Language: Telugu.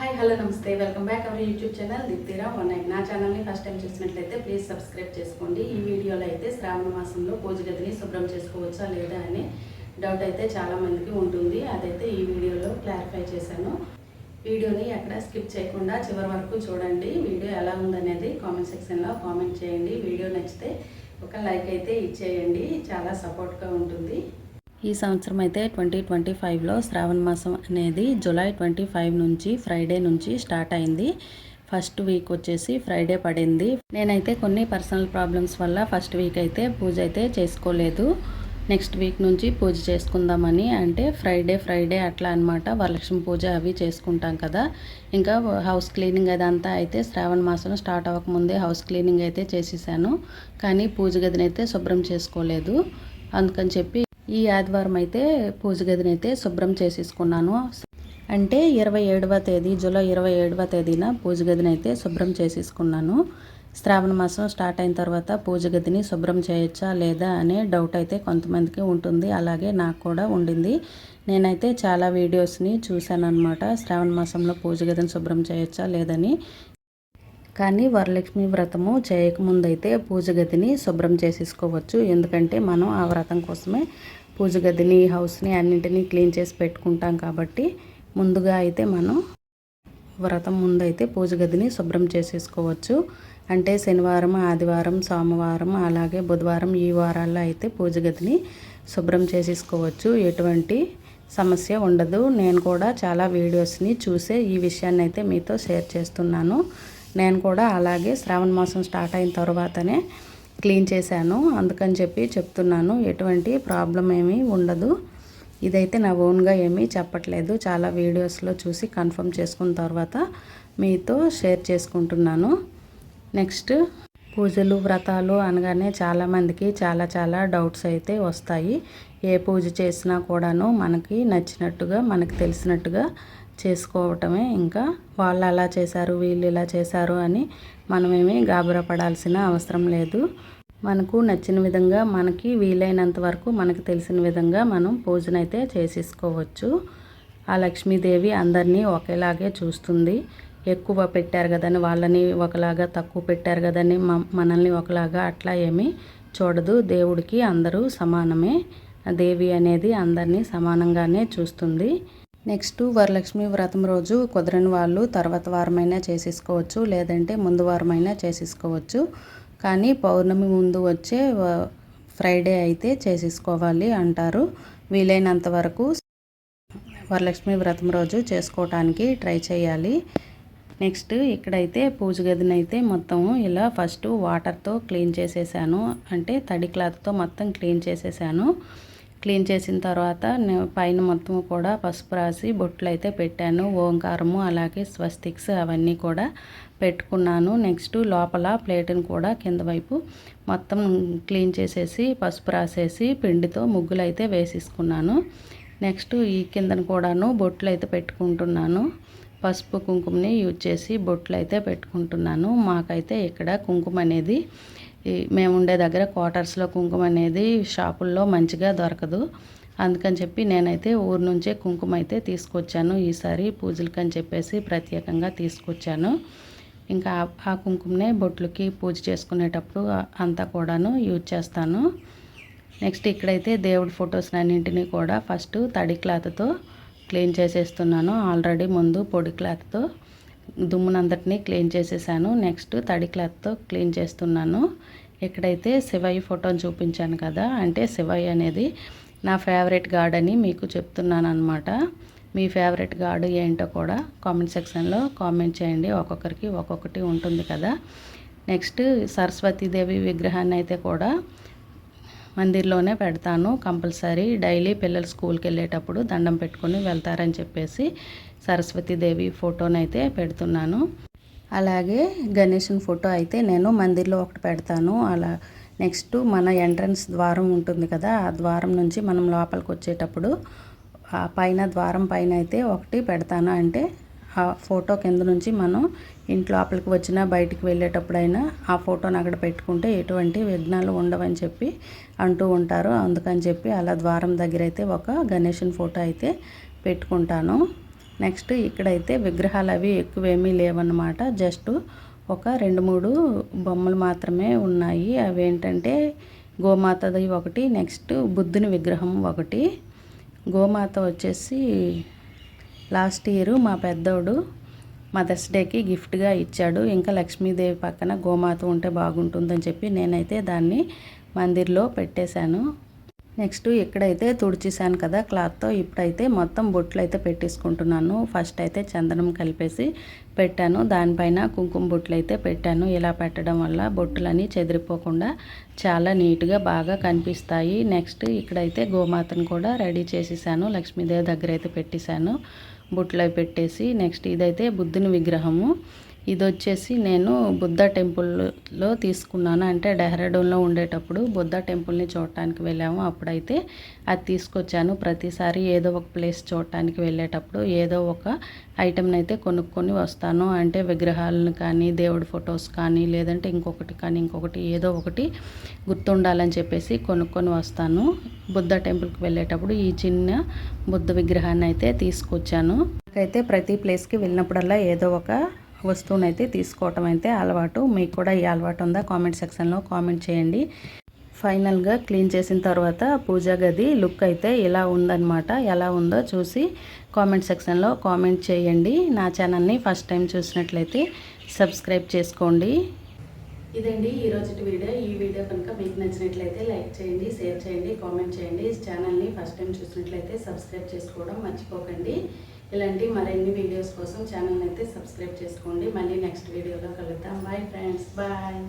హాయ్ హలో నమస్తే. Welcome back our YouTube channel దిప్తిరా one nine. నా ఛానల్ని ఫస్ట్ టైం చూసినట్లయితే ప్లీజ్ సబ్స్క్రైబ్ చేసుకోండి. ఈ వీడియోలో అయితే శ్రావణ మాసంలో పూజ గదిని శుభ్రం చేసుకోవచ్చా లేదా అనే డౌట్ అయితే చాలా మందికి ఉంటుంది. అదైతే ఈ వీడియోలో క్లారిఫై చేశాను. వీడియోని ఎక్కడ స్కిప్ చేయకుండా చివరి వరకు చూడండి. వీడియో ఎలా ఉందనేది కామెంట్ సెక్షన్లో కామెంట్ చేయండి. వీడియో నచ్చితే ఒక లైక్ అయితే ఇచ్చేయండి. చాలా సపోర్ట్గా ఉంటుంది. ఈ సంవత్సరం అయితే ట్వంటీ ట్వంటీ ఫైవ్లో శ్రావణ మాసం అనేది జూలై ట్వంటీ ఫైవ్ నుంచి ఫ్రైడే నుంచి స్టార్ట్ అయింది. ఫస్ట్ వీక్ వచ్చేసి ఫ్రైడే పడింది. నేనైతే కొన్ని పర్సనల్ ప్రాబ్లమ్స్ వల్ల ఫస్ట్ వీక్ అయితే పూజ అయితే చేసుకోలేదు. నెక్స్ట్ వీక్ నుంచి పూజ చేసుకుందామని అంటే ఫ్రైడే ఫ్రైడే అట్లా అనమాట వరలక్ష్మి పూజ అవి చేసుకుంటాం కదా. ఇంకా హౌస్ క్లీనింగ్ అదంతా అయితే శ్రావణ మాసం స్టార్ట్ అవ్వకముందే హౌస్ క్లీనింగ్ అయితే చేసేసాను. కానీ పూజ గదిని అయితే శుభ్రం చేసుకోలేదు. అందుకని చెప్పి ఈ ఆదివారం అయితే పూజ గదిని అయితే శుభ్రం చేసేసుకున్నాను. అంటే ఇరవై ఏడవ తేదీ జూలై ఇరవై ఏడవ తేదీన పూజ గదిని అయితే శుభ్రం చేసేసుకున్నాను. శ్రావణ మాసం స్టార్ట్ అయిన తర్వాత పూజ గదిని శుభ్రం చేయొచ్చా లేదా అనే డౌట్ అయితే కొంతమందికి ఉంటుంది. అలాగే నాకు కూడా ఉండింది. నేనైతే చాలా వీడియోస్ని చూశాను అనమాట శ్రావణ మాసంలో పూజ గదిని శుభ్రం చేయొచ్చా లేదని. కానీ వరలక్ష్మి వ్రతము చేయకముందైతే పూజ గదిని శుభ్రం చేసేసుకోవచ్చు. ఎందుకంటే మనం ఆ వ్రతం కోసమే పూజ గదిని హౌస్ని అన్నింటినీ క్లీన్ చేసి పెట్టుకుంటాం కాబట్టి ముందుగా అయితే మనం వ్రతం ముందు అయితే పూజ గదిని శుభ్రం చేసేసుకోవచ్చు. అంటే శనివారం ఆదివారం సోమవారం అలాగే బుధవారం ఈ వారాల్లో అయితే పూజ గదిని శుభ్రం చేసేసుకోవచ్చు. ఎటువంటి సమస్య ఉండదు. నేను కూడా చాలా వీడియోస్ని చూసే ఈ విషయాన్ని అయితే మీతో షేర్ చేస్తున్నాను. నేను కూడా అలాగే శ్రావణ మాసం స్టార్ట్ అయిన తర్వాతనే క్లీన్ చేశాను. అందుకని చెప్పి చెప్తున్నాను ఎటువంటి ప్రాబ్లం ఏమీ ఉండదు. ఇదైతే నా ఓన్గా ఏమీ చెప్పట్లేదు. చాలా వీడియోస్లో చూసి కన్ఫర్మ్ చేసుకున్న తర్వాత మీతో షేర్ చేసుకుంటున్నాను. నెక్స్ట్ పూజలు వ్రతాలు అనగానే చాలామందికి చాలా చాలా డౌట్స్ అయితే వస్తాయి. ఏ పూజ చేసినా కూడాను మనకి నచ్చినట్టుగా మనకి తెలిసినట్టుగా చేసుకోవటమే ఇంకా. వాళ్ళు అలా చేశారు వీళ్ళు ఇలా చేశారు అని మనమేమి గాబరా పడాల్సిన అవసరం లేదు. మనకు నచ్చిన విధంగా మనకి వీలైనంత వరకు మనకు తెలిసిన విధంగా మనం పూజనైతే చేసేసుకోవచ్చు. ఆ లక్ష్మీదేవి అందరినీ ఒకేలాగే చూస్తుంది. ఎక్కువ పెట్టారు కదని వాళ్ళని ఒకలాగా తక్కువ పెట్టారు కదని మనల్ని ఒకలాగా అట్లా ఏమీ చూడదు. దేవుడికి అందరూ సమానమే. దేవి అనేది అందరినీ సమానంగానే చూస్తుంది. నెక్స్ట్ వరలక్ష్మి వ్రతం రోజు కుదరని వాళ్ళు తర్వాత వారమైనా చేసేసుకోవచ్చు లేదంటే ముందు వారమైనా చేసేసుకోవచ్చు. కానీ పౌర్ణమి ముందు వచ్చే ఫ్రైడే అయితే చేసేసుకోవాలి అంటారు. వీలైనంత వరకు వరలక్ష్మి వ్రతం రోజు చేసుకోవటానికి ట్రై చేయాలి. నెక్స్ట్ ఇక్కడైతే పూజ గదిని అయితే మొత్తం ఇలా ఫస్ట్ వాటర్తో క్లీన్ చేసేసాను. అంటే తడి క్లాత్తో మొత్తం క్లీన్ చేసేసాను. క్లీన్ చేసిన తర్వాత పైన మొత్తం కూడా పసుపు రాసి బొట్లు అయితే పెట్టాను. ఓంకారము అలాగే స్వస్తిక్స్ అవన్నీ కూడా పెట్టుకున్నాను. నెక్స్ట్ లోపల ప్లేట్ని కూడా కింద వైపు మొత్తం క్లీన్ చేసేసి పసుపు రాసేసి పిండితో ముగ్గులు అయితే వేసేసుకున్నాను. నెక్స్ట్ ఈ కిందను కూడాను బొట్లు అయితే పెట్టుకుంటున్నాను. పసుపు కుంకుమని యూజ్ చేసి బొట్లు అయితే పెట్టుకుంటున్నాను. మాకైతే ఇక్కడ కుంకుమ అనేది మేము ఉండే దగ్గర క్వార్టర్స్లో కుంకుమ అనేది షాపుల్లో మంచిగా దొరకదు. అందుకని చెప్పి నేనైతే ఊరు నుంచే కుంకుమ అయితే తీసుకొచ్చాను. ఈసారి పూజలకని చెప్పేసి ప్రత్యేకంగా తీసుకొచ్చాను. ఇంకా ఆ కుంకుమనే బొట్లకి పూజ చేసుకునేటప్పుడు అంతా కూడాను యూజ్ చేస్తాను. నెక్స్ట్ ఇక్కడైతే దేవుడి ఫొటోస్ అన్నింటినీ కూడా ఫస్ట్ తడి క్లాత్తో క్లీన్ చేసేస్తున్నాను. ఆల్రెడీ ముందు పొడి క్లాత్తో దుమ్మునంతటిని క్లీన్ చేసేసాను. నెక్స్ట్ తడి క్లాత్తో క్లీన్ చేస్తున్నాను. ఇక్కడైతే శివయ్య ఫోటోని చూపించాను కదా అంటే శివయ్య అనేది నా ఫేవరెట్ గాడ్ అని మీకు చెప్తున్నాను అనమాట మీ ఫేవరెట్ గాడ్ ఏంటో కూడా కామెంట్ సెక్షన్లో కామెంట్ చేయండి. ఒక్కొక్కరికి ఒక్కొక్కటి ఉంటుంది కదా. నెక్స్ట్ సరస్వతీదేవి విగ్రహాన్ని అయితే కూడా మందిర్లోనే పెడతాను. కంపల్సరీ డైలీ పిల్లలు స్కూల్కి వెళ్ళేటప్పుడు దండం పెట్టుకొని వెళ్తారని చెప్పేసి సరస్వతీదేవి ఫోటోనైతే పెడుతున్నాను. అలాగే గణేషన్ ఫోటో అయితే నేను మందిర్లో ఒకటి పెడతాను. అలా నెక్స్ట్ మన ఎంట్రన్స్ ద్వారం ఉంటుంది కదా ఆ ద్వారం నుంచి మనం లోపలికి వచ్చేటప్పుడు ఆ పైన ద్వారం పైన అయితే ఒకటి పెడతాను. అంటే ఆ ఫోటో కింద నుంచి మనం ఇంటి లోపలికి వచ్చినా బయటికి వెళ్ళేటప్పుడైనా ఆ ఫోటోని అక్కడ పెట్టుకుంటే ఎటువంటి విఘ్నాలు ఉండవని చెప్పి అంటూ ఉంటారు. అందుకని చెప్పి అలా ద్వారం దగ్గర అయితే ఒక గణేషన్ ఫోటో అయితే పెట్టుకుంటాను. నెక్స్ట్ ఇక్కడైతే విగ్రహాలు అవి ఎక్కువేమీ లేవన్నమాట. జస్ట్ ఒక రెండు మూడు బొమ్మలు మాత్రమే ఉన్నాయి. అవి ఏంటంటే గోమాతది ఒకటి నెక్స్ట్ బుద్ధుని విగ్రహం ఒకటి. గోమాత వచ్చేసి లాస్ట్ ఇయర్ మా పెద్దోడు మదర్స్ డేకి గిఫ్ట్గా ఇచ్చాడు. ఇంకా లక్ష్మీదేవి పక్కన గోమాత ఉంటే బాగుంటుందని చెప్పి నేనైతే దాన్ని మందిర్లో పెట్టేశాను. నెక్స్ట్ ఇక్కడైతే తుడిచేసాను కదా క్లాత్తో. ఇప్పుడైతే మొత్తం బొట్లు అయితే పెట్టేసుకుంటున్నాను. ఫస్ట్ అయితే చందనం కలిపేసి పెట్టాను. దానిపైన కుంకుమ బొట్లు అయితే పెట్టాను. ఇలా పెట్టడం వల్ల బొట్టులని చెదిరిపోకుండా చాలా నీట్గా బాగా కనిపిస్తాయి. నెక్స్ట్ ఇక్కడైతే గోమాతను కూడా రెడీ చేసేసాను. లక్ష్మీదేవి దగ్గర అయితే పెట్టేశాను. బొట్లు పెట్టేసి నెక్స్ట్ ఇదైతే బుద్ధుని విగ్రహము. ఇది వచ్చేసి నేను బుద్ధ టెంపుల్లో తీసుకున్నాను. అంటే డెహ్రాడూన్లో ఉండేటప్పుడు బుద్ధ టెంపుల్ని చూడటానికి వెళ్ళాము. అప్పుడైతే అది తీసుకొచ్చాను. ప్రతిసారి ఏదో ఒక ప్లేస్ చూడటానికి వెళ్ళేటప్పుడు ఏదో ఒక ఐటెంని అయితే కొనుక్కొని వస్తాను. అంటే విగ్రహాలను కానీ దేవుడి ఫొటోస్ కానీ లేదంటే ఇంకొకటి కానీ ఇంకొకటి ఏదో ఒకటి గుర్తుండాలని చెప్పేసి కొనుక్కొని వస్తాను. బుద్ధ టెంపుల్కి వెళ్ళేటప్పుడు ఈ చిన్న బుద్ధ విగ్రహాన్ని అయితే తీసుకొచ్చాను. నాకైతే ప్రతి ప్లేస్కి వెళ్ళినప్పుడల్లా ఏదో ఒక వస్తువునైతే తీసుకోవటం అయితే అలవాటు. మీకు కూడా ఈ అలవాటు ఉందా? కామెంట్ సెక్షన్లో కామెంట్ చేయండి. ఫైనల్గా క్లీన్ చేసిన తర్వాత పూజా గది లుక్ అయితే ఇలా ఉందన్నమాట? ఎలా ఉందో చూసి కామెంట్ సెక్షన్లో కామెంట్ చేయండి. నా ఛానల్ని ఫస్ట్ టైం చూసినట్లయితే సబ్స్క్రైబ్ చేసుకోండి. ఇదండి ఈ రోజు వీడియో. ఈ వీడియో కనుక మీకు నచ్చినట్లయితే లైక్ చేయండి షేర్ చేయండి కామెంట్ చేయండి. ఛానల్ని ఫస్ట్ టైం చూసినట్లయితే సబ్స్క్రైబ్ చేసుకోవడం మర్చిపోకండి. ఇలాంటి మరిన్ని వీడియోస్ కోసం ఛానల్ని అయితే సబ్స్క్రైబ్ చేసుకోండి. మళ్ళీ నెక్స్ట్ వీడియోలో కలుద్దాం. Bye friends bye